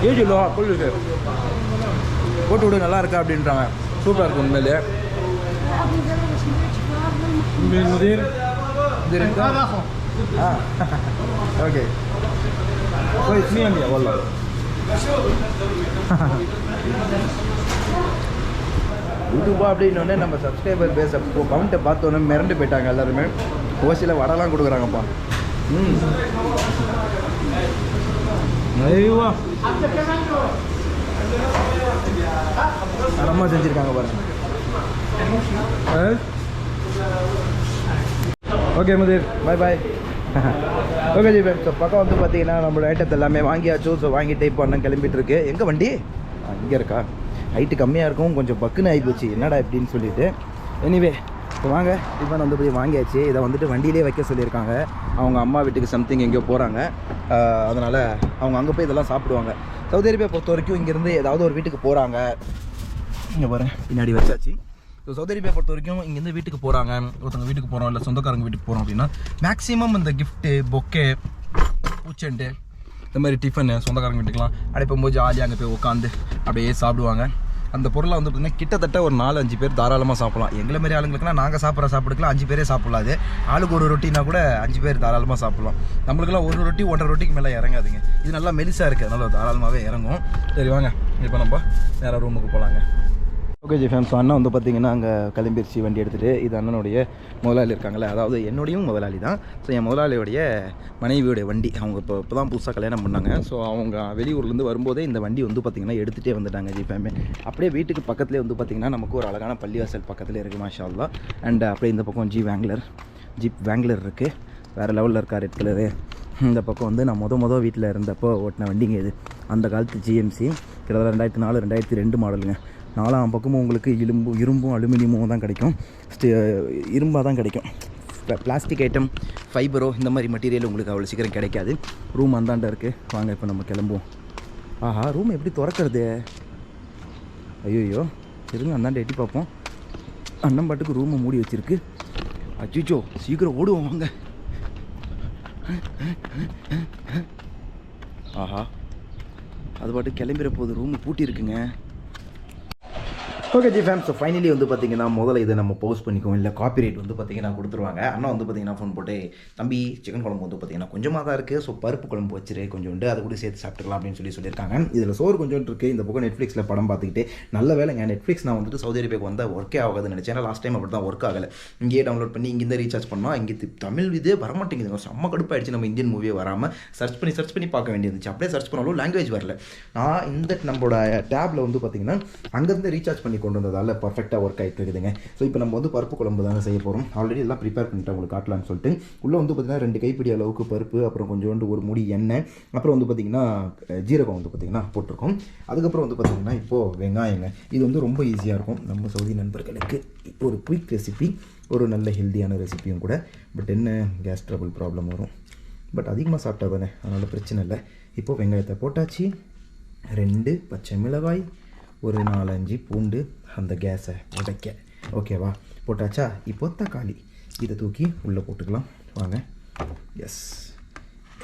ஏழு கிலோ புல் இது. போட்டு விடு நல்லா இருக்கா அப்படின்றாங்க. சூப்பராக இருக்கும் உண்மையிலே. ஓகே. போய் ஸ்ரீலங்கா வரல யூடியூபா அப்படின்னோடனே நம்ம சப்ஸ்கிரைபர் பேஸ் அப்போ கவுண்ட்டை பார்த்தோன்னே மிரண்டு போயிட்டாங்க எல்லாருமே. ஓசியில் வடைலாம் கொடுக்குறாங்கப்பா. ம். ஐயோ தரமாக செஞ்சுருக்காங்க பாருங்க. ஓகே முதிர் bye bye okay ji so பக்கம் வந்து பார்த்தீங்கன்னா நம்மளோட ஐட்டத்தை எல்லாமே வாங்கியாச்சு. ஸோ வாங்கிட்டு இப்போ அண்ணன் கிளம்பிட்டுருக்கு. எங்கே வண்டி? இங்கே இருக்கா? ஹைட்டு கம்மியாக இருக்கும் கொஞ்சம் பக்குன்னு ஆகி போச்சு என்னடா இப்படின்னு சொல்லிட்டு. எனிவே இப்போ வாங்க டிஃபன் வந்து போய் வாங்கியாச்சு. இதை வந்துட்டு வண்டியிலே வைக்க சொல்லியிருக்காங்க. அவங்க அம்மா வீட்டுக்கு சம்திங் எங்கேயோ போகிறாங்க அதனால் அவங்க அங்கே போய் இதெல்லாம் சாப்பிடுவாங்க. சவுதி அரேபியா பொறுத்த வரைக்கும் இங்கேருந்து ஏதாவது ஒரு வீட்டுக்கு போகிறாங்க இங்கே பாருங்க பின்னாடி வச்சாச்சு. ஸோ சவுதி அரேபியா பொறுத்த வரைக்கும் இங்கேருந்து வீட்டுக்கு போகிறாங்க ஒருத்தவங்க வீட்டுக்கு போகிறோம் இல்லை சொந்தக்காரங்க வீட்டுக்கு போகிறோம் அப்படின்னா மேக்ஸிமம் இந்த கிஃப்ட்டு பொக்கே பூச்செண்டு இந்த மாதிரி டிஃபனு சொந்தக்காரங்க வீட்டுக்கெலாம் அப்படியே போகும்போது ஜாலியாக அங்கே போய் உட்காந்து அப்படியே சாப்பிடுவாங்க. அந்த பொருளை வந்து பார்த்திங்கன்னா கிட்டத்தட்ட ஒரு நாலு அஞ்சு பேர் தாராளமாக சாப்பிடலாம். எங்களை மாதிரி ஆளுங்களுக்குலாம் நாங்கள் சாப்பிட்ற சாப்பிடுக்கலாம் அஞ்சு பேரே சாப்பிடலாது. ஆளுக்கு ஒரு ரொட்டினா கூட அஞ்சு பேர் தாராளமாக சாப்பிடலாம். நம்மளுக்குலாம் ஒரு ரொட்டி ஒன்றரை ரொட்டிக்கு மேலே இறங்காதுங்க. இது நல்லா மெலிசாக இருக்குது அதனால் தாராளமாகவே இறங்கும். சரி வாங்க. இப்போ நம்ம வேறு ரூமுக்கு போகலாங்க ஓகே ஜி ஃபேம்ஸ் அண்ணன் வந்து பார்த்தீங்கன்னா அங்கே கிளம்பிருச்சு வண்டி எடுத்துகிட்டு இது அண்ணனுடைய முதலாளி இருக்காங்களே அதாவது என்னுடையும் முதலாளி தான். ஸோ என் முதலாளியோடைய மனைவியோடைய வண்டி. அவங்க இப்போ இப்போ தான் புதுசாக கல்யாணம் பண்ணாங்க. ஸோ அவங்க வெளியூர்லேருந்து வரும்போதே இந்த வண்டி வந்து பார்த்திங்கன்னா எடுத்துகிட்டே வந்துட்டாங்க ஜி ஃபேமே அப்படியே வீட்டுக்கு பக்கத்துலேயே வந்து பார்த்திங்கன்னா நமக்கு ஒரு அழகான பள்ளிவாசல் பக்கத்தில் இருக்குது மாஷா அல்லா அண்ட் uh, அப்படியே இந்த பக்கம் ஜி வேங்லர் ஜீப் வேங்லர் இருக்குது வேறு லெவலில் இருக்கா ரெட் கலரு இந்த பக்கம் வந்து நான் மொத மொதல் வீட்டில் இருந்தப்போ ஓட்டின வண்டிங்க இது. அந்த காலத்து ஜிஎம்சி கிட்டத்தட்ட ரெண்டாயிரத்தி நாலு ரெண்டாயிரத்தி ரெண்டு மாடலுங்க நாலாம் பக்கமும் உங்களுக்கு இரும்பு இரும்பும் அலுமினியமும் தான் கிடைக்கும். ஸ்டே இரும்பாக தான் கிடைக்கும். பிளாஸ்டிக் ஐட்டம் ஃபைபரோ இந்த மாதிரி மெட்டீரியல் உங்களுக்கு அவ்வளோ சீக்கிரம் கிடைக்காது. ரூம் அந்தாண்ட இருக்குது வாங்க இப்போ நம்ம கிளம்புவோம். ஆஹா ரூம் எப்படி திறக்கிறது? ஐயோயோ இருங்க அந்தாண்ட எட்டி பார்ப்போம். அண்ணன் பாட்டுக்கு ரூமை மூடி வச்சுருக்கு. அச்சிச்சோ சீக்கிரம் ஓடுவோம் வாங்க. ஆஹா. அது பாட்டு கிளம்பிற போது ரூம் பூட்டி இருக்குங்க okay G fam so finally வந்து பார்த்தீங்கன்னா முதல்ல இதை நம்ம போஸ்ட் பண்ணிக்கோம் இல்லை காப்பிரைட் வந்து பார்த்தீங்கன்னா கொடுத்துருவாங்க. அண்ணா வந்து பார்த்தீங்கன்னா ஃபோன் போட்டு தம்பி சிக்கன் குழம்பு வந்து பார்த்தீங்கன்னா கொஞ்சமாக தான் இருக்குது ஸோ பருப்பு குழம்பு வச்சிரு கொஞ்சோண்டு. அதை கூட சேர்த்து சாப்பிட்டுக்கலாம் அப்படின்னு சொல்லி சொல்லியிருக்காங்க. இதில் சோறு கொஞ்சோண்டு இருக்குது இந்த பக்கம் நெட்ஃப்ளிக்ஸில் படம் பார்த்துக்கிட்டு நல்ல வேலைங்க. நெட்ஃப்ளிக்ஸ் நான் வந்துட்டு சவுதி அரேபியாவுக்கு வந்தால் ஒர்க்கே ஆகாதுன்னு நினச்சேன். ஏன்னா லாஸ்ட் டைம் அப்படி தான் ஒர்க் ஆகலை. இங்கேயே டவுன்லோட் பண்ணி இங்கேருந்து ரீசார்ஜ் பண்ணால் இங்கே தமிழ் இதே வரமாட்டேங்குதுங்க செம்ம கடுப்பாயிடுச்சு நம்ம இந்தியன் மூவியே வராமல் சர்ச் பண்ணி சர்ச் பண்ணி பார்க்க வேண்டியிருந்துச்சு அப்படியே சர்ச் பண்ணாலும் லாங்குவேஜ் வரல. நான் இந்த நம்மளோட டேப்பில் வந்து பார்த்தீங்கன்னா அங்கேருந்து ரீசார்ஜ் பண்ணி கொண்டு வந்ததால் பர்ஃபெக்டாக ஒர்க் ஆகிட்டு இருக்குதுங்க. ஸோ இப்போ நம்ம வந்து பருப்பு குழம்பு தாங்க செய்ய போகிறோம் ஆல்ரெடி எல்லாம் ப்ரிப்பேர் பண்ணிட்டு உங்களுக்கு காட்டலாம்னு சொல்லிட்டு. உள்ளே வந்து பார்த்தீங்கன்னா ரெண்டு கைப்பிடி அளவுக்கு பருப்பு அப்புறம் கொஞ்சோண்டு ஒரு முடி எண்ணெய் அப்புறம் வந்து பார்த்தீங்கன்னா ஜீரகம் வந்து பார்த்திங்கன்னா போட்டிருக்கோம். அதுக்கப்புறம் வந்து பார்த்தீங்கன்னா இப்போது வெங்காயங்க. இது வந்து ரொம்ப ஈஸியாக இருக்கும். நம்ம சவுதி நண்பர்களுக்கு இப்போ ஒரு குயிக் ரெசிபி ஒரு நல்ல ஹெல்த்தியான ரெசிபியும் கூட. பட் என்ன கேஸ் ட்ரபிள் ப்ராப்ளம் வரும்? பட் அதிகமாக சாப்பிட்டா தானே? அதனால் பிரச்சனை இல்லை. இப்போது வெங்காயத்தை போட்டாச்சு. ரெண்டு பச்சை மிளகாய் ஒரு நாலஞ்சு பூண்டு அந்த கேஸை உடைக்க ஓகேவா போட்டாச்சா இப்போ தக்காளி இதை தூக்கி உள்ளே போட்டுக்கலாம் வாங்க எஸ்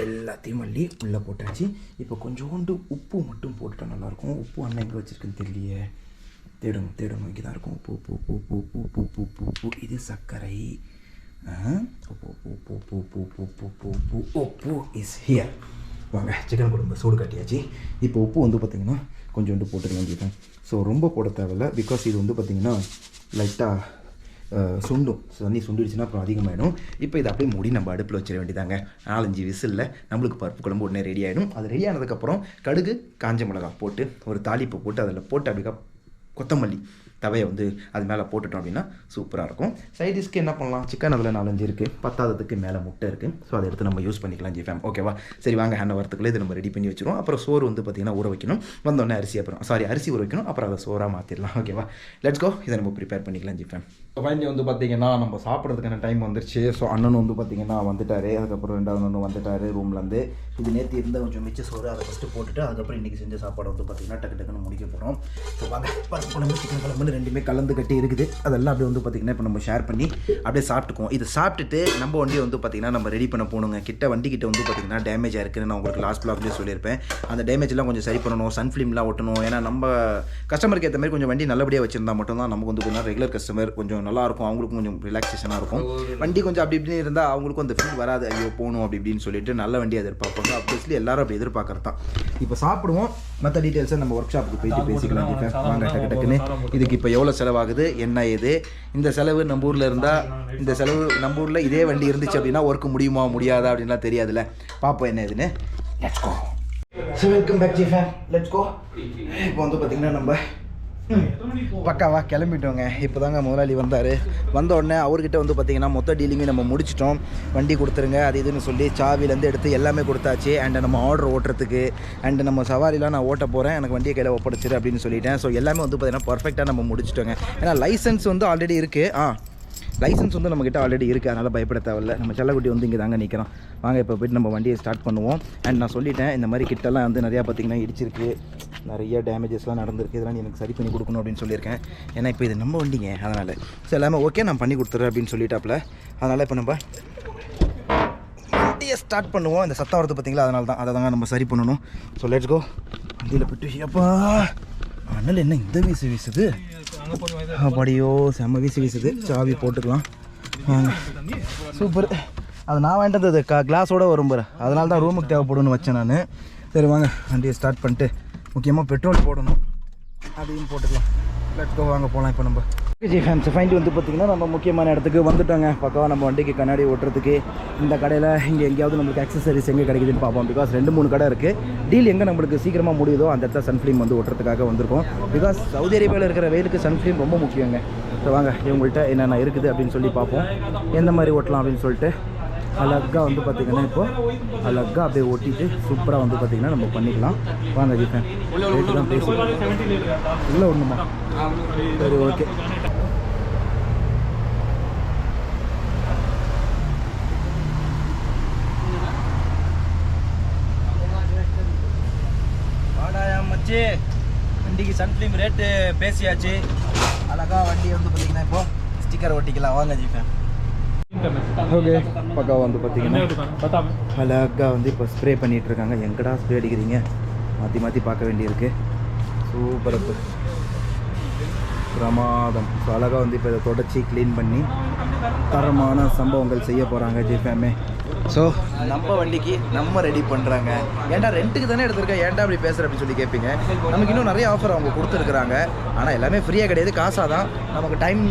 எல்லாத்தையும் மல்லி உள்ளே போட்டாச்சு இப்போ கொஞ்சோண்டு உப்பு மட்டும் போட்டுட்டா நல்லாயிருக்கும் உப்பு அண்ணன் எங்கே வச்சுருக்குன்னு தெரியலையே தேடும் தேடணும் இங்கே தான் இருக்கும் உப்பு உப்பு உப்பு உப்பு உப்பு உப்பு உப்பு உப்பு உப்பு இது சர்க்கரை உப்பு உப்பு உப்பு உப்பு உப்பு உப்பு உப்பு உப்பு உப்பு உப்பு இஸ் ஹியர் வாங்க சிக்கன் குழம்பு சூடு காட்டியாச்சு இப்போ உப்பு வந்து பார்த்திங்கன்னா கொஞ்சோண்டு போட்டுக்க கேட்டேன் ஸோ ரொம்ப போட தேவையில்ல. பிகாஸ் இது வந்து பார்த்திங்கன்னா லைட்டாக சுண்டும். தண்ணி சுண்டிடுச்சுன்னா அப்புறம் அதிகமாகிடும் இப்போ இதை அப்படியே மூடி நம்ம அடுப்பில் வச்சிட வேண்டியதாங்க. நாலஞ்சு விசிலில் நம்மளுக்கு பருப்பு குழம்பு உடனே ரெடி ஆகிடும் அது ரெடி ஆனதுக்கப்புறம் கடுகு காஞ்ச மிளகாய் போட்டு ஒரு தாளிப்பு போட்டு அதில் போட்டு அப்படியே கொத்தமல்லி தவையை வந்து அது மேலே போட்டுட்டோம் அப்படின்னா சூப்பராக இருக்கும். சைட் டிஷ்க்கு என்ன பண்ணலாம்? சிக்கன் அதில் நாலஞ்சு இருக்குது பத்தாததுக்கு மேலே முட்டை இருக்குது ஸோ அதை எடுத்து நம்ம யூஸ் பண்ணிக்கலாம் ஜிஃபேம் ஓகேவா சரி வாங்க ஹேண்ட் வரத்துக்குள்ளே இது நம்ம ரெடி பண்ணி வச்சிருவோம். அப்புறம் சோறு வந்து பார்த்திங்கன்னா ஊற வைக்கணும். வந்தோடனே அரிசி அப்புறம் சாரி அரிசி ஊற வைக்கணும். அப்புறம் அதை சோறாக மாற்றிடலாம் ஓகேவா லெட்ஸ் கோ இதை நம்ம ப்ரிப்பேர் பண்ணிக்கலாம் ஜிஃபேம் ஃபைனலி வந்து பார்த்திங்கன்னா நம்ம சாப்பிட்றதுக்கான டைம் வந்துருச்சு. ஸோ அண்ணன் வந்து பார்த்தீங்கன்னா வந்துட்டார். அதுக்கப்புறம் ரெண்டாவது ஒன்று வந்துட்டார் ரூம்லேருந்து இது நேற்று இருந்த கொஞ்சம் மிச்ச சோறு அதை ஃபஸ்ட்டு போட்டுட்டு அதுக்கப்புறம் இன்றைக்கி செஞ்ச சாப்பாடு வந்து பார்த்தீங்கன்னா டக்கு டக்குன்னு முடிக்க போகிறோம் ஸோ வாங்க பத்து குழம்பு சிக்கன் குழம்பு. ஜம்முன்னு ரெண்டுமே கலந்து கட்டி இருக்குது. அதெல்லாம் அப்படியே வந்து பார்த்திங்கன்னா இப்போ நம்ம ஷேர் பண்ணி அப்படியே சாப்பிட்டுக்குவோம். இது சாப்பிட்டுட்டு நம்ம வண்டியை வந்து பார்த்திங்கன்னா நம்ம ரெடி பண்ண போகணுங்க. கிட்ட வண்டி கிட்ட வந்து பார்த்திங்கன்னா டேமேஜ் இருக்குன்னு நான் உங்களுக்கு லாஸ்ட் பிளாக்லேயே சொல்லியிருப்பேன். அந்த டேமேஜ்லாம் கொஞ்சம் சரி பண்ணணும் சன் ஃபிலிம்லாம் ஒட்டணும். ஏன்னா நம்ம கஸ்டமருக்கு ஏற்ற மாதிரி கொஞ்சம் வண்டி நல்லபடியாக வச்சிருந்தா மட்டும்தான் நமக்கு வந்து கொஞ்சம் ரெகுலர் கஸ்டமர் கொஞ்சம் நல்லா இருக்கும். அவங்களுக்கும் கொஞ்சம் ரிலாக்ஸேஷனாக இருக்கும். வண்டி கொஞ்சம் அப்படி இப்படின்னு இருந்தால் அவங்களுக்கும் அந்த ஃபீல் வராது. ஐயோ போகணும் அப்படி இப்படின்னு சொல்லிட்டு நல்ல வண்டி எதிர்பார்ப்பாங்க. ஆப்வியஸ்லி எல்லாரும் அப்படி எதிர்பார்க்கறது தான். இப்போ சாப்பிடுவோம். மற்ற டீட்டெயில்ஸை நம்ம ஒர்க் ஷாப்புக்கு போயிட்டு பேசிக்கலாம் வாங்க டக்கு டக்குன்னு இதுக்கு இப்போ எவ்வளோ செலவாகுது? என்ன ஏது? இந்த செலவு நம்ம ஊரில் இருந்தால் இந்த செலவு நம்ம ஊரில் இதே வண்டி இருந்துச்சு அப்படின்னா ஒர்க் முடியுமா முடியாதா அப்படின்லாம் தெரியாதுல்ல. பார்ப்போம் என்ன இதுன்னு let's go so welcome back G fan let's go இப்போ வந்து பார்த்திங்கன்னா நம்ம பக்காவா கிளம்பிட்டோங்க. இப்போ தாங்க முதலாளி வந்தார். வந்த உடனே அவர்கிட்ட வந்து பார்த்திங்கன்னா மொத்த டீலிங்கும் நம்ம முடிச்சிட்டோம். வண்டி கொடுத்துருங்க அது இதுன்னு சொல்லி சாவிலேருந்து எடுத்து எல்லாமே கொடுத்தாச்சு. அண்ட் நம்ம ஆர்டர் ஓட்டுறதுக்கு அண்ட் நம்ம சவாரிலாம் நான் ஓட்ட போகிறேன் எனக்கு வண்டியை கையில் ஒப்படைச்சிரு அப்படின்னு சொல்லிட்டேன். ஸோ எல்லாமே வந்து பார்த்திங்கன்னா பர்ஃபெக்டாக நம்ம முடிச்சிட்டோங்க. ஏன்னா லைசன்ஸ் வந்து ஆல்ரெடி இருக்குது ஆ லைசன்ஸ் வந்து நம்மக்கிட்ட ஆல்ரெடி இருக்குது அதனால் பயப்பட தேவையில்ல. நம்ம செல்லக்குட்டி வந்து இங்கே தாங்க நிற்கிறோம் வாங்க இப்போ போயிட்டு நம்ம வண்டியை ஸ்டார்ட் பண்ணுவோம். அண்ட் நான் சொல்லிட்டேன் இந்த மாதிரி கிட்டலாம் வந்து நிறையா பார்த்திங்கன்னா இடிச்சிருக்கு. நிறைய டேமேஜஸ்லாம் நடந்திருக்கு. இதெல்லாம் எனக்கு சரி பண்ணி கொடுக்கணும் அப்படின்னு சொல்லியிருக்கேன். ஏன்னா இப்போ இது நம்ம வண்டிங்க அதனால். ஸோ எல்லாமே ஓகே நான் பண்ணி கொடுத்துட்றேன் அப்படின்னு சொல்லிட்டாப்புல. அதனால் இப்போ நம்ம வண்டியை ஸ்டார்ட் பண்ணுவோம். இந்த சத்தம் வரது பார்த்தீங்களா அதனால தான். அதை தாங்க நம்ம சரி பண்ணணும். ஸோ லெட்ஸ் கோ வண்டியில் போயிட்டு அப்பா அண்ணல் என்ன இந்த வீசு வீசுது? அப்படியோ செம்ம வீசு வீசுது. சாவி போட்டுக்கலாம். சூப்பர் அது நான் வேண்டது க கிளாஸோடு வரும் பாரு. அதனால தான் ரூமுக்கு தேவைப்படும்னு வச்சேன் நான். சரி வாங்க. வண்டியை ஸ்டார்ட் பண்ணிட்டு முக்கியமாக பெட்ரோல் போடணும். அதையும் போட்டுக்கலாம். லெட்ஸ் கோ வாங்க போகலாம் இப்போ நம்ம. ஜி ஃபேன்ஸ் ஃபைண்ட் வந்து பார்த்திங்கன்னா நம்ம முக்கியமான இடத்துக்கு வந்துட்டோங்க. பக்கவாக நம்ம வண்டிக்கு கண்ணாடி ஓட்டுறதுக்கு. இந்த கடையில் இங்கே எங்கேயாவது நம்மளுக்கு அக்சசரிஸ் எங்கே கிடைக்குதுன்னு பார்ப்போம். பிகாஸ் ரெண்டு மூணு கடை இருக்குது டீல் எங்கே நம்மளுக்கு சீக்கிரமாக முடியுதோ அந்த இடத்துல சன்ஃப்ளீம் வந்து ஓட்டுறதுக்காக வந்திருக்கோம். பிகாஸ் சவுதி அரேபியாவில் இருக்கிற வெயிலுக்கு சன்ஃப்ளீம் ரொம்ப முக்கியங்க. ஸோ வாங்க இவங்கள்ட்ட என்னென்ன இருக்குது அப்படின்னு சொல்லி பார்ப்போம். எந்த மாதிரி ஓட்டலாம் அப்படின்னு சொல்லிட்டு அழகாக வந்து பார்த்திங்கன்னா இப்போது அழகாக அப்படியே ஒட்டிட்டு சூப்பராக வந்து பார்த்திங்கன்னா நம்ம பண்ணிக்கலாம். வாங்க ஜிஃபேன் ரேட்டு தான் பேசுவோம் இல்லை ஒன்றுமா சரி ஓகே. வாடாயா வண்டிக்கு சன்ஃபிலிம் ரேட்டு பேசியாச்சு. அழகா வண்டி வந்து பார்த்தீங்கன்னா இப்போ ஸ்டிக்கர் ஒட்டிக்கலாம். வாங்க ஜிஃபேன் ஓகே பக்கா வந்து பார்த்தீங்கன்னா அழகாக வந்து இப்போ ஸ்ப்ரே பண்ணிட்டு இருக்காங்க எங்கடா ஸ்ப்ரே அடிக்கிறீங்க? மாற்றி மாற்றி பார்க்க வேண்டியிருக்கு. சூப்பர் பிரமாதம். ஸோ அழகாக வந்து இப்போ இதை தொடச்சி க்ளீன் பண்ணி தரமான சம்பவங்கள் செய்ய போகிறாங்க ஜிஃபேமே ஸோ நம்ம வண்டிக்கு நம்ம ரெடி பண்ணுறாங்க ஏன்டா ரெண்ட்டுக்கு தானே எடுத்திருக்கேன் ஏன்டா அப்படி பேசுகிற அப்படின்னு சொல்லி கேட்பீங்க நமக்கு இன்னும் நிறைய ஆஃபர் அவங்க கொடுத்துருக்குறாங்க. ஆனால் எல்லாமே ஃப்ரீயாக கிடையாது. காசாக தான் நமக்கு டைம்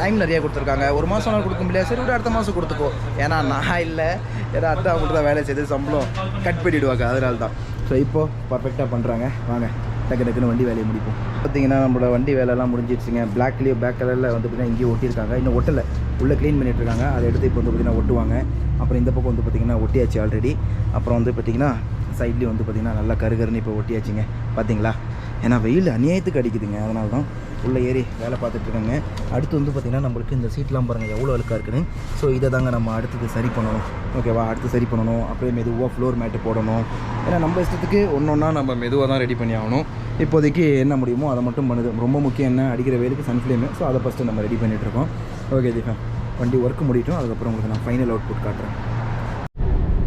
டைம் நிறைய கொடுத்துருக்காங்க. ஒரு மாதம் நாள் கொடுக்க முடியாது சரி விட அடுத்த மாதம் கொடுத்துக்கோ. ஏன்னா நான் இல்லை. ஏன்னா அத்தை அவங்கள்ட்ட தான் வேலை செய்து சம்பளம் கட் பண்ணிவிடுவாங்க அதனால தான் ஸோ இப்போது பர்ஃபெக்டாக பண்ணுறாங்க வாங்க டக்கு டக்குன்னு வண்டி வேலையை முடிப்போம். பார்த்தீங்கன்னா நம்மளோட வண்டி வேலைலாம் முடிஞ்சிருச்சுங்க பிளாக்லேயே பேக் கலரில் வந்து பார்த்தீங்கன்னா இங்கேயும் ஒட்டியிருக்காங்க. இன்னும் ஒட்டலை. உள்ளே க்ளீன் பண்ணிட்டுருக்காங்க. அதை எடுத்து இப்போ வந்து பார்த்தீங்கன்னா ஒட்டுவாங்க. அப்புறம் இந்த பக்கம் வந்து பார்த்தீங்கன்னா ஒட்டியாச்சு ஆல்ரெடி அப்புறம் வந்து பார்த்தீங்கன்னா சைட்லேயும் வந்து பார்த்திங்கன்னா நல்லா கருகருன்னு இப்போ ஒட்டியாச்சுங்க. பார்த்தீங்களா? ஏன்னா வெயில் அநியாயத்துக்கு அடிக்குதுங்க. அதனால தான் உள்ளே ஏறி வேலை பார்த்துட்ருக்கோங்க அடுத்து வந்து பார்த்திங்கன்னா நம்மளுக்கு இந்த சீட்லாம் பாருங்கள் எவ்வளோ அழுக்காக இருக்குன்னு. ஸோ இதை தாங்க நம்ம அடுத்தது சரி பண்ணணும். ஓகேவா அடுத்து சரி பண்ணணும். அப்படியே மெதுவாக ஃப்ளோர் மேட்டு போடணும். ஏன்னா நம்ம இஷ்டத்துக்கு ஒன்று ஒன்றா நம்ம மெதுவாக தான் ரெடி பண்ணி ஆகணும். இப்போதைக்கு என்ன முடியுமோ அதை மட்டும் பண்ணுது. ரொம்ப முக்கியம் என்ன? அடிக்கிற வேலுக்கு சன்ஃப்ளேமு ஸோ அதை ஃபஸ்ட்டு நம்ம ரெடி பண்ணிகிட்ருக்கோம் ஓகே தீபா வண்டி ஒர்க் முடியட்டும். அதுக்கப்புறம் உங்களுக்கு நான் ஃபைனல் அவுட்புட் காட்டுறேன்.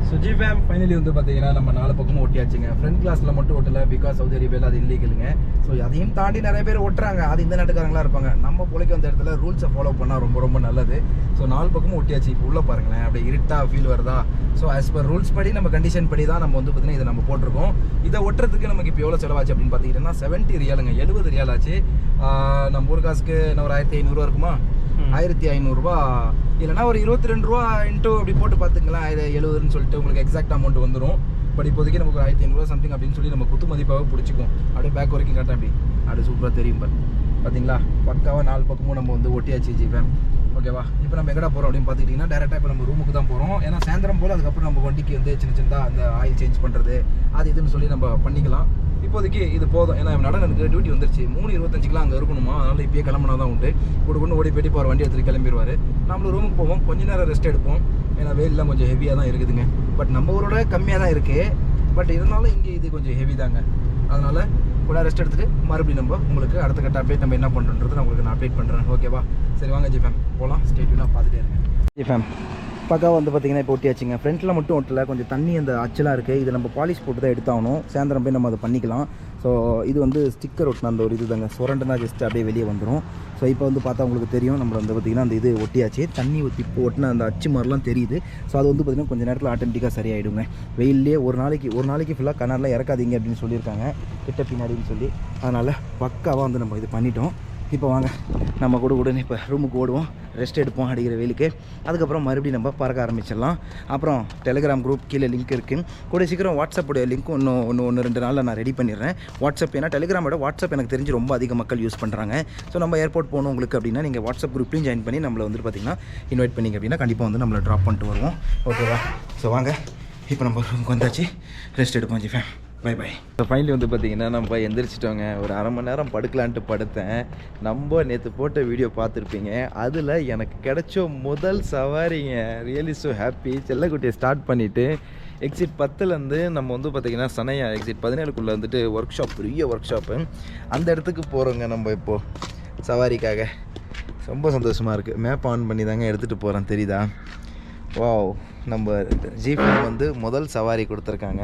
ஸோ ஜி ஃபேம் ஃபைனலி வந்து பார்த்தீங்கன்னா நம்ம நாலு பக்கமும் ஒட்டியாச்சுங்க ஃப்ரண்ட் கிளாஸில் மட்டும் ஒட்டல பிகாஸ் சவுதி அரேபியாவில் அது இல்லீகலுங்க ஸோ அதையும் தாண்டி நிறைய பேர் ஒட்டுறாங்க அது இந்த நாட்டுக்காரங்களாக இருப்பாங்க. நம்ம பிள்ளைக்கு அந்த இடத்துல ரூல்ஸை ஃபாலோ பண்ணால் ரொம்ப ரொம்ப நல்லது. ஸோ நாலு பக்கமும் ஒட்டியாச்சு இப்போ உள்ளே பாருங்களேன். அப்படியே இருட்டா ஃபீல் வருதா? ஸோ அஸ் பர் ரூல்ஸ் படி நம்ம கண்டிஷன் படி தான் நம்ம வந்து பார்த்தீங்கன்னா இதை நம்ம போட்டிருக்கோம். இதை ஒட்டுறதுக்கு நமக்கு இப்போ எவ்வளோ செலவாச்சு அப்படின்னு பார்த்தீங்கன்னா செவன்ட்டி ரியாலுங்க எழுபது ரியாலாச்சு நம்ம ஊர் காசுக்கு இன்னும் ஒரு ஆயிரத்தி ஐநூறுரூவா இருக்குமா? ஆயிரத்தி ஐநூறுரூவா இல்லைனா ஒரு இருபத்தி ரெண்டு ரூபா இன்ட்டு அப்படி போட்டு பார்த்துங்களேன் ஆயிரம் எழுபதுன்னு சொல்லிட்டு உங்களுக்கு எக்ஸாக்ட் அமௌண்ட் வந்துடும் பட் இப்போதைக்கு நமக்கு ஒரு ஆயிரத்தி ஐநூறுரூவா சம்திங் அப்படின்னு சொல்லி நம்ம குத்து மதிப்பாக பிடிச்சிக்கும் அப்படியே பேக் வரைக்கும் காட்டேன் அப்படி அப்படி சூப்பராக தெரியும் பாரு. பார்த்தீங்களா பக்காவாக நாலு பக்கமும் நம்ம வந்து ஒட்டியாச்சு ஜிபேன் ஓகேவா? இப்போ நம்ம எங்கடா போகிறோம் அப்படின்னு பார்த்துக்கிட்டிங்கன்னா டேரெக்டாக இப்போ நம்ம ரூமுக்கு தான் போகிறோம் ஏன்னா சாயந்தரம் போல் அதுக்கப்புறம் நம்ம வண்டிக்கு வந்து சின்ன சின்னதாக அந்த ஆயில் சேஞ்ச் பண்ணுறது அது இதுன்னு சொல்லி நம்ம பண்ணிக்கலாம். இப்போதைக்கு இது போதும். ஏன்னா நடனுக்கு டியூட்டி வந்துருச்சு. மூணு இருபத்தஞ்சுக்கெலாம் அங்கே இருக்கணுமா? அதனால் இப்பயே கிளம்புனா தான் உண்டு. கூட கொண்டு ஓடி போயிட்டு போகிற வண்டி எடுத்துட்டு கிளம்பிடுவார் நம்மளும் ரூமுக்கு போவோம். கொஞ்ச நேரம் ரெஸ்ட் எடுப்போம். ஏன்னா வெயிலெலாம் கொஞ்சம் ஹெவியாக தான் இருக்குதுங்க. பட் நம்ம ஊரோட கம்மியாக தான் இருக்குது பட் இருந்தாலும் இங்கே இது கொஞ்சம் ஹெவி தாங்க. அதனால் கூட ரெஸ்ட் எடுத்துகிட்டு மறுபடியும் நம்ம உங்களுக்கு அடுத்த கட்ட அப்டேட் நம்ம என்ன பண்ணுறோன்றது நான் உங்களுக்கு நான் அப்டேட் பண்ணுறேன் ஓகேவா சரி வாங்க ஜிஃபேம் போகலாம் ஸ்டேட்யூனாக பார்த்துட்டே இருக்கேன் ஜிஃபேம் ஃபேம் வந்து பார்த்திங்கன்னா இப்போ ஒட்டியாச்சுங்க. ஃப்ரண்ட்டில் மட்டும் ஒட்டலை கொஞ்சம் தண்ணி அந்த அச்சலாக இருக்குது இது நம்ம பாலிஷ் போட்டு தான் எடுத்தாகணும். சாயந்தரம் போய் நம்ம அதை பண்ணிக்கலாம். ஸோ இது வந்து ஸ்டிக்கர் ஒட்டின அந்த ஒரு இது தாங்க சுரண்டுனா ஜஸ்ட் அப்படியே வெளியே வந்துடும் ஸோ இப்போ வந்து பார்த்தா உங்களுக்கு தெரியும். நம்ம வந்து பார்த்திங்கன்னா அந்த இது ஒட்டியாச்சு. தண்ணி ஊற்றி இப்போ ஒட்டின அந்த அச்சு மாதிரிலாம் தெரியுது. ஸோ அது வந்து பார்த்திங்கன்னா கொஞ்சம் நேரத்தில் ஆட்டோமேட்டிக்காக சரியாயிடுங்க. வெயிலே ஒரு நாளைக்கு ஒரு நாளைக்கு ஃபுல்லாக கனரில் இறக்காதீங்க அப்படின்னு சொல்லியிருக்காங்க. கிட்ட பின்னாடின்னு சொல்லி. அதனால் பக்காவாக வந்து நம்ம இது பண்ணிட்டோம். இப்போ வாங்க. நம்ம கூட உடனே இப்போ ரூமுக்கு ஓடுவோம். ரெஸ்ட் எடுப்போம் அடிக்கிற வெயிலுக்கு அதுக்கப்புறம் மறுபடியும் நம்ம பறக்க ஆரம்பிச்சிடலாம். அப்புறம் டெலிகிராம் குரூப் கீழே லிங்க் இருக்குது கூட சீக்கிரம் வாட்ஸ்அப்புடைய லிங்க் இன்னும் ஒன்று ஒன்று ரெண்டு நாளில் நான் ரெடி பண்ணிடுறேன். வாட்ஸ்அப் ஏன்னா டெலிகிராமோட வாட்ஸ்அப் எனக்கு தெரிஞ்சு ரொம்ப அதிக மக்கள் யூஸ் பண்ணுறாங்க ஸோ நம்ம ஏர்போர்ட் போகணும் உங்களுக்கு அப்படின்னா நீங்கள் வாட்ஸ்அப் குரூப்லையும் ஜாயின் பண்ணி நம்மளை வந்து பார்த்தீங்கன்னா இன்வைட் பண்ணிங்க அப்படின்னா கண்டிப்பாக வந்து நம்மளை ட்ராப் பண்ணிட்டு வருவோம். ஓகேவா ஸோ வாங்க. இப்போ நம்ம ரூமுக்கு வந்தாச்சு. ரெஸ்ட் எடுப்போம் ஜிஃபேன் பை பை இப்போ ஃபைனலி வந்து பார்த்தீங்கன்னா நம்ம எந்திரிச்சிட்டோங்க. ஒரு அரை மணி நேரம் படுக்கலான்ட்டு படுத்தேன். நம்ம நேற்று போட்ட வீடியோ பார்த்துருப்பீங்க அதில் எனக்கு கிடைச்ச முதல் சவாரிங்க. ரியலி ஸோ ஹாப்பி செல்லக்குட்டியை ஸ்டார்ட் பண்ணிவிட்டு எக்ஸிட் பத்துலேருந்து நம்ம வந்து பார்த்திங்கன்னா சனையா எக்ஸிட் பதினேழுக்குள்ளே வந்துட்டு ஒர்க் ஷாப் பெரிய ஒர்க் ஷாப்பு அந்த இடத்துக்கு போகிறோங்க நம்ம இப்போது சவாரிக்காக. ரொம்ப சந்தோஷமாக இருக்குது மேப் ஆன் பண்ணி தாங்க எடுத்துகிட்டு போகிறேன் தெரியுதா? வாவ் நம்ம ஜிபி வந்து முதல் சவாரி கொடுத்துருக்காங்க.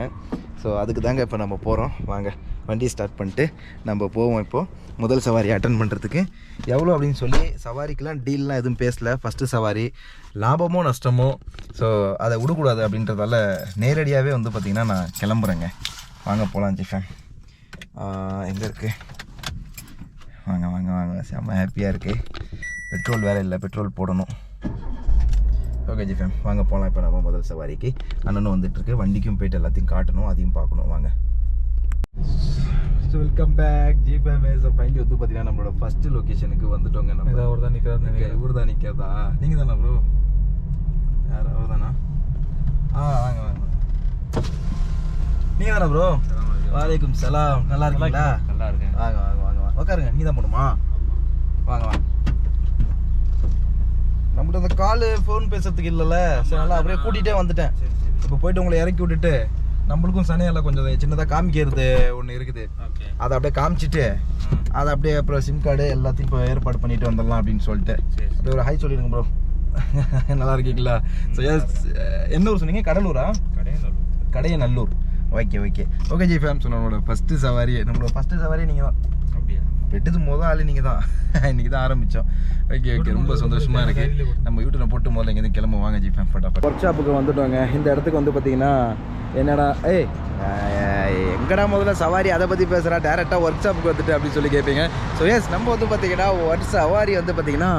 ஸோ அதுக்கு தாங்க இப்போ நம்ம போகிறோம் வாங்க வண்டி ஸ்டார்ட் பண்ணிட்டு நம்ம போவோம் இப்போது முதல் சவாரி அட்டன் பண்ணுறதுக்கு எவ்வளோ அப்படின்னு சொல்லி சவாரிக்கெலாம் டீல்லாம் எதுவும் பேசல. ஃபஸ்ட்டு சவாரி லாபமோ நஷ்டமோ? ஸோ அதை விடக்கூடாது அப்படின்றதால நேரடியாகவே வந்து பார்த்திங்கன்னா நான் கிளம்புறேங்க. வாங்க போகலாம் ஜிஃபேன் எங்கே இருக்குது வாங்க வாங்க வாங்க. செம்ம ஹாப்பியாக இருக்குது பெட்ரோல் வேறு இல்லை பெட்ரோல் போடணும். ஓகே ஜிஃபேம் வாங்க போகலாம் இப்போ நம்ம முதல் சவாரிக்கு. அண்ணனும் வந்துட்டுருக்கு. வண்டிக்கும் போயிட்டு எல்லாத்தையும் காட்டணும் அதையும் பார்க்கணும். வாங்க. Welcome back G fam so finally வந்து பார்த்தீங்கன்னா நம்மளோட ஃபர்ஸ்ட் லொக்கேஷனுக்கு வந்துட்டோங்க நம்ம. ஏதாவது ஒரு தான் நிற்கிறாரு இவர் தான் நிற்கிறதா நீங்கள் தானே ப்ரோ யார் அவர் தானா ஆ வாங்க வாங்க நீங்கள் தானே ப்ரோ வாலைக்கும் சலாம். நல்லா இருக்கீங்களா? நல்லா இருக்கேன். வாங்க வாங்க வாங்க வாங்க. உட்காருங்க நீ தான் போகணுமா வாங்க வாங்க. நம்மகிட்ட அந்த கால் ஃபோன் பேசுறதுக்கு இல்லைல்ல? சரி நல்லா அப்படியே கூட்டிகிட்டே வந்துட்டேன். இப்போ போயிட்டு உங்களை இறக்கி விட்டுட்டு நம்மளுக்கும் சனையெல்லாம் கொஞ்சம் சின்னதாக காமிக்கிறது ஒன்று இருக்குது. அதை அப்படியே காமிச்சிட்டு அதை அப்படியே அப்புறம் சிம் கார்டு எல்லாத்தையும் இப்போ ஏற்பாடு பண்ணிட்டு வந்துடலாம் அப்படின்னு சொல்லிட்டு. சரி அப்படியே ஒரு ஹாய் சொல்லிடுங்க ப்ரோ நல்லா இருக்கீங்களா? ஸோ என்ன ஊர் சொன்னீங்க? கடலூரா? Kadayanallur. Okay okay okay G fam நம்மளோட ஃபஸ்ட்டு சவாரி நம்மளோட ஃபஸ்ட்டு சவாரி நீங்கள் தான் பெட்டது வெட்டது மொதல் ஆள் நீங்கள் தான் இன்னைக்கு தான் ஆரம்பித்தோம் ஓகே ஓகே ரொம்ப சந்தோஷமாக இருக்குது நம்ம யூடியூப்ல போட்டு முதல்ல இங்கே கிளம்ப வாங்க ஜி ஃபேம் ஒர்க் ஷாப்புக்கு வந்துட்டோங்க. இந்த இடத்துக்கு வந்து பார்த்தீங்கன்னா என்னடா ஏய் எங்கடா முதல்ல சவாரி? அதை பற்றி பேசுகிறா டேரெக்டாக ஒர்க் ஷாப்புக்கு வந்துட்டு அப்படின்னு சொல்லி கேட்பீங்க ஸோ எஸ் நம்ம வந்து பார்த்தீங்கன்னா ஒர்க் சவாரி வந்து பார்த்தீங்கன்னா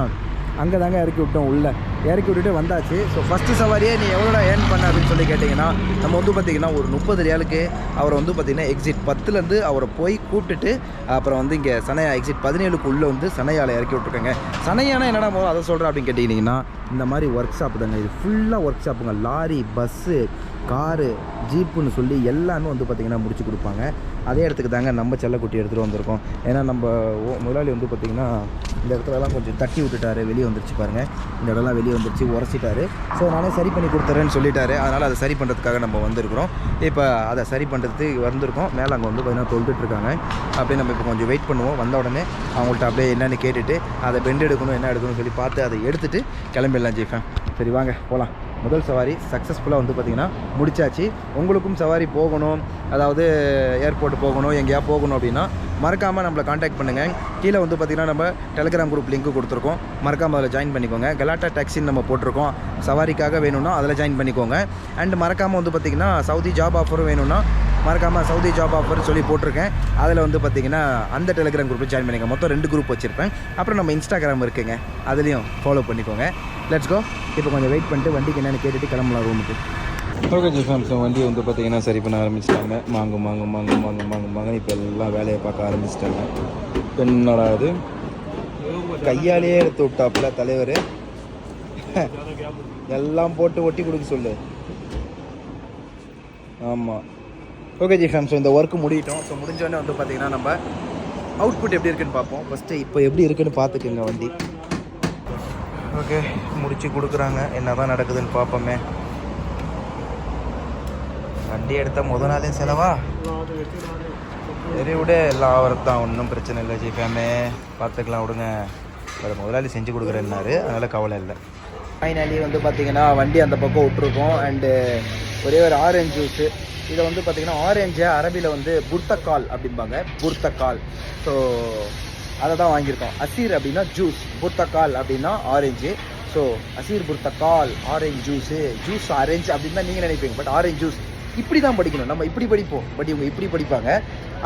அங்கே தாங்க இறக்கி விட்டோம் உள்ளே. இறக்கி விட்டுட்டு வந்தாச்சு. ஸோ ஃபஸ்ட்டு சவாரியே நீ எவ்வளோடா ஏர்ன் பண்ண அப்படின்னு சொல்லி கேட்டிங்கன்னா நம்ம வந்து பார்த்திங்கன்னா ஒரு முப்பது ரியாலுக்கு அவரை வந்து பார்த்திங்கன்னா எக்ஸிட் பத்துலேருந்து அவரை போய் கூப்பிட்டுட்டு அப்புறம் வந்து இங்கே சனையா எக்ஸிட் பதினேழுக்கு உள்ளே வந்து சனையாவில் இறக்கி விட்ருக்காங்க சனையானா என்னடா போதும் அதை சொல்கிறேன் அப்படின்னு கேட்டிங்கன்னா இந்த மாதிரி ஒர்க் ஷாப் தாங்க. இது ஃபுல்லாக ஒர்க் ஷாப்புங்க லாரி பஸ்ஸு காரு ஜீப்புன்னு சொல்லி எல்லாமே வந்து பார்த்திங்கன்னா முடிச்சு கொடுப்பாங்க. அதே இடத்துக்கு தாங்க நம்ம செல்லக்குட்டி எடுத்துகிட்டு வந்திருக்கோம். ஏன்னா நம்ம முதலாளி வந்து பார்த்திங்கன்னா இந்த இடத்துலலாம் கொஞ்சம் தட்டி விட்டுட்டாரு. வெளியே வந்துருச்சு பாருங்கள் இந்த இடம்லாம் வெளியே வந்துருச்சு உரசிட்டாரு. ஸோ நானே சரி பண்ணி கொடுத்துறேன்னு சொல்லிட்டாரு. அதனால் அதை சரி பண்ணுறதுக்காக நம்ம வந்திருக்கிறோம். இப்போ அதை சரி பண்ணுறதுக்கு வந்திருக்கோம். மேலே அங்கே வந்து பார்த்தீங்கன்னா தொழுதுட்ருக்காங்க அப்படியே நம்ம இப்போ கொஞ்சம் வெயிட் பண்ணுவோம். வந்த உடனே அவங்கள்ட்ட அப்படியே என்னென்னு கேட்டுட்டு அதை பெண்ட் எடுக்கணும் என்ன எடுக்கணும்னு சொல்லி பார்த்து அதை எடுத்துகிட்டு கிளம்பிடலாம் ஜெய்ஃபேன் சரி வாங்க போகலாம் முதல் சவாரி சக்ஸஸ்ஃபுல்லாக வந்து பார்த்திங்கன்னா முடிச்சாச்சு. உங்களுக்கும் சவாரி போகணும். அதாவது ஏர்போர்ட் போகணும் எங்கேயா போகணும் அப்படின்னா மறக்காமல் நம்மளை காண்டாக்ட் பண்ணுங்கள் கீழே வந்து பார்த்திங்கன்னா நம்ம டெலிகிராம் குரூப் லிங்க் கொடுத்துருக்கோம். மறக்காமல் அதில் ஜாயின் பண்ணிக்கோங்க. கலாட்டா டாக்ஸின்னு நம்ம போட்டிருக்கோம். சவாரிக்காக வேணும்னா அதில் ஜாயின் பண்ணிக்கோங்க. அண்ட் மறக்காமல் வந்து பார்த்திங்கன்னா சவுதி ஜாப் ஆஃபரும் வேணும்னா மறக்காமல் சவுதி ஜாப் ஆஃபர் சொல்லி போட்டிருக்கேன். அதில் வந்து பார்த்தீங்கன்னா அந்த டெலிகிராம் குரூப்பில் ஜாயின் பண்ணிக்கோங்க. மொத்தம் ரெண்டு குரூப் வச்சுருப்பேன். அப்புறம் நம்ம இன்ஸ்டாகிராம் இருக்குங்க. அதுலேயும் ஃபாலோ பண்ணிக்கோங்க. லெட்ஸ் கோ இப்போ கொஞ்சம் வெயிட் பண்ணிட்டு வண்டிக்கு என்னென்னு கேட்டுட்டு கிளம்பலாம் ரூமுக்கு ஓகே ஜி வண்டி வந்து பார்த்திங்கன்னா சரி பண்ண ஆரம்பிச்சிட்டாங்க. மாங்கு மாங்கு மாங்கு மாங்கு மாங்கு மாங்கு இப்போ எல்லாம் வேலையை பார்க்க ஆரம்பிச்சிட்டாங்க. என்னடா கையாலேயே எடுத்து விட்டாப்புல தலைவர். எல்லாம் போட்டு ஒட்டி கொடுக்க சொல்லு. ஆமாம் ஓகே ஜி ஃபேம் ஸோ இந்த ஒர்க்கு முடியிட்டோம். ஸோ முடிஞ்சோடனே வந்து பார்த்தீங்கன்னா நம்ம அவுட்புட் எப்படி இருக்குன்னு பார்ப்போம். ஃபஸ்ட்டு இப்போ எப்படி இருக்குன்னு பார்த்துக்குங்க வண்டி. ஓகே முடிச்சு கொடுக்குறாங்க. என்ன தான் நடக்குதுன்னு பார்ப்போமே. வண்டி எடுத்த முத நாளே செலவா? சரி விட எல்லாம் ஆவரத்தான் ஒன்றும் பிரச்சனை இல்லை ஜிஃபேமே பார்த்துக்கலாம் விடுங்க. வேறு முதலாளி செஞ்சு கொடுக்குறேன்னாரு. அதனால் கவலை இல்லை. ஃபைனலி வந்து பார்த்தீங்கன்னா வண்டி அந்த பக்கம் விட்ருக்கோம் அண்டு ஒரே ஒரு ஆரஞ்சு ஜூஸு இதை வந்து பார்த்தீங்கன்னா ஆரஞ்சை அரபியில் வந்து புர்த்தக்கால் அப்படிம்பாங்க. புர்த்தக்கால். ஸோ அதை தான் வாங்கியிருக்கோம். அசீர் அப்படின்னா ஜூஸ் புர்த்தக்கால் அப்படின்னா ஆரஞ்சு ஸோ அசீர் புர்த்தக்கால் ஆரஞ்சு ஜூஸு ஜூஸ் ஆரஞ்சு அப்படின்னு தான் நீங்கள் நினைப்பீங்க. பட் ஆரஞ்சு ஜூஸ் இப்படி தான் படிக்கணும். நம்ம இப்படி படிப்போம். பட் இவங்க இப்படி படிப்பாங்க.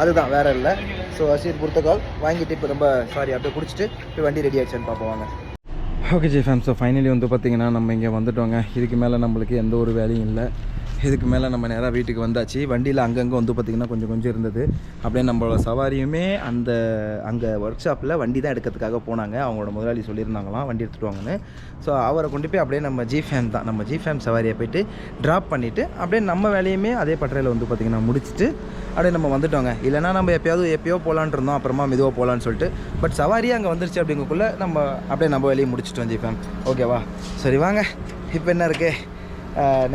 அதுதான் வேற இல்லை. ஸோ அசீர் புர்த்தக்கால் வாங்கிட்டு இப்போ ரொம்ப சாரி அப்படியே குடிச்சிட்டு இப்போ வண்டி ரெடி ஆயிடுச்சுன்னு பார்ப்போம் வாங்க. Okay G fam so finally வந்து பார்த்திங்கன்னா நம்ம இங்கே வந்துட்டோங்க. இதுக்கு மேலே நம்மளுக்கு எந்த ஒரு வேலையும் இல்லை. இதுக்கு மேலே நம்ம நேராக வீட்டுக்கு வந்தாச்சு. வண்டியில் அங்கங்கே வந்து பார்த்திங்கன்னா கொஞ்சம் கொஞ்சம் இருந்தது. அப்படியே நம்மளோட சவாரியுமே அந்த அங்கே ஒர்க் ஷாப்பில் வண்டி தான் எடுக்கிறதுக்காக போனாங்க. அவங்களோட முதலாளி சொல்லியிருந்தாங்களாம் வண்டி எடுத்துகிட்டு வாங்கன்னு. ஸோ அவரை கொண்டு போய் அப்படியே நம்ம ஜி ஃபேம் தான் நம்ம ஜி ஃபேம் சவாரியை போயிட்டு ட்ராப் பண்ணிவிட்டு அப்படியே நம்ம வேலையுமே அதே பட்டறையில் வந்து பார்த்திங்கன்னா முடிச்சுட்டு அப்படியே நம்ம வந்துட்டோங்க. இல்லைனா நம்ம எப்போயாவது எப்பயோ போகலான் இருந்தோம் அப்புறமா மெதுவாக போகலான்னு சொல்லிட்டு. பட் சவாரியே அங்கே வந்துருச்சு அப்படிங்கக்குள்ளே நம்ம அப்படியே நம்ம வேலையை முடிச்சிட்டோம் ஜி ஃபேம் ஓகேவா சரி வாங்க. இப்போ என்ன இருக்குது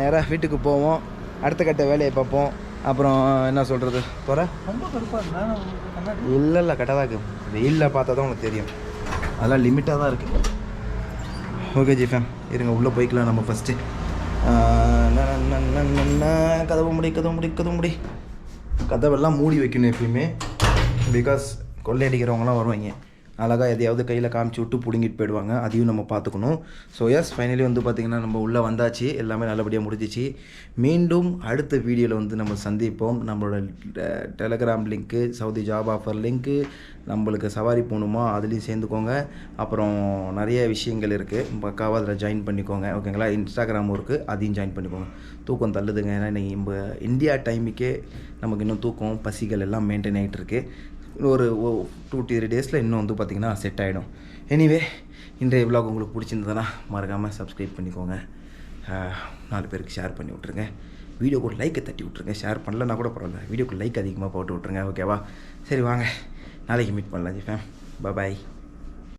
நேராக வீட்டுக்கு போவோம். அடுத்த கட்ட வேலையை பார்ப்போம். அப்புறம் என்ன சொல்கிறது குறை ரொம்ப கருப்பாக இருந்தா கண்ணாடி இல்லை இல்லை கரெக்டாக தான் இருக்குது வெயிலில் பார்த்தா தான் உனக்கு தெரியும். அதெல்லாம் லிமிட்டாக தான் இருக்குது ஓகே ஜி ஃபேம் இருங்க உள்ளே போய்க்கலாம் நம்ம ஃபஸ்ட்டு கதவு முடி கதவு முடி கதவு முடி. கதவெல்லாம் மூடி வைக்கணும் எப்பயுமே. பிகாஸ் கொள்ளையடிக்கிறவங்களாம் வருவாங்க. அழகாக எதையாவது கையில் காமிச்சு விட்டு பிடுங்கிட்டு போயிடுவாங்க. அதையும் நம்ம பார்த்துக்கணும். ஸோ எஸ் ஃபைனலி வந்து பார்த்திங்கன்னா நம்ம உள்ளே வந்தாச்சு. எல்லாமே நல்லபடியாக முடிஞ்சிச்சு. மீண்டும் அடுத்த வீடியோவில் வந்து நம்ம சந்திப்போம். நம்மளோட டெ- Telegram link Saudi job offer link நம்மளுக்கு சவாரி போகணுமா அதுலேயும் சேர்ந்துக்கோங்க. அப்புறம் நிறைய விஷயங்கள் இருக்குது பக்காவாக அதில் ஜாயின் பண்ணிக்கோங்க. ஓகேங்களா இன்ஸ்டாகிராமும் இருக்குது அதையும் ஜாயின் பண்ணிக்கோங்க. தூக்கம் தள்ளுதுங்க. ஏன்னா இன்னைக்கு நம்ம இந்தியா டைமுக்கே நமக்கு இன்னும் தூக்கம் பசிகள் எல்லாம் மெயின்டைன் ஆகிட்டு இருக்குது ஒரு டூ த்ரீ டேஸில் இன்னும் வந்து பார்த்திங்கன்னா செட் ஆகிடும் எனிவே இன்றைய விலாக் உங்களுக்கு பிடிச்சிருந்ததுன்னா மறக்காமல் சப்ஸ்கிரைப் பண்ணிக்கோங்க. நாலு பேருக்கு ஷேர் பண்ணி விட்ருங்க வீடியோக்கு ஒரு லைக்கை தட்டி விட்ருங்க ஷேர் பண்ணலன்னா கூட பரவாயில்ல. வீடியோக்கு லைக் அதிகமாக போட்டு விட்ருங்க ஓகேவா சரி வாங்க. நாளைக்கு மீட் பண்ணலாம் ஜி ஃபேம் பாய்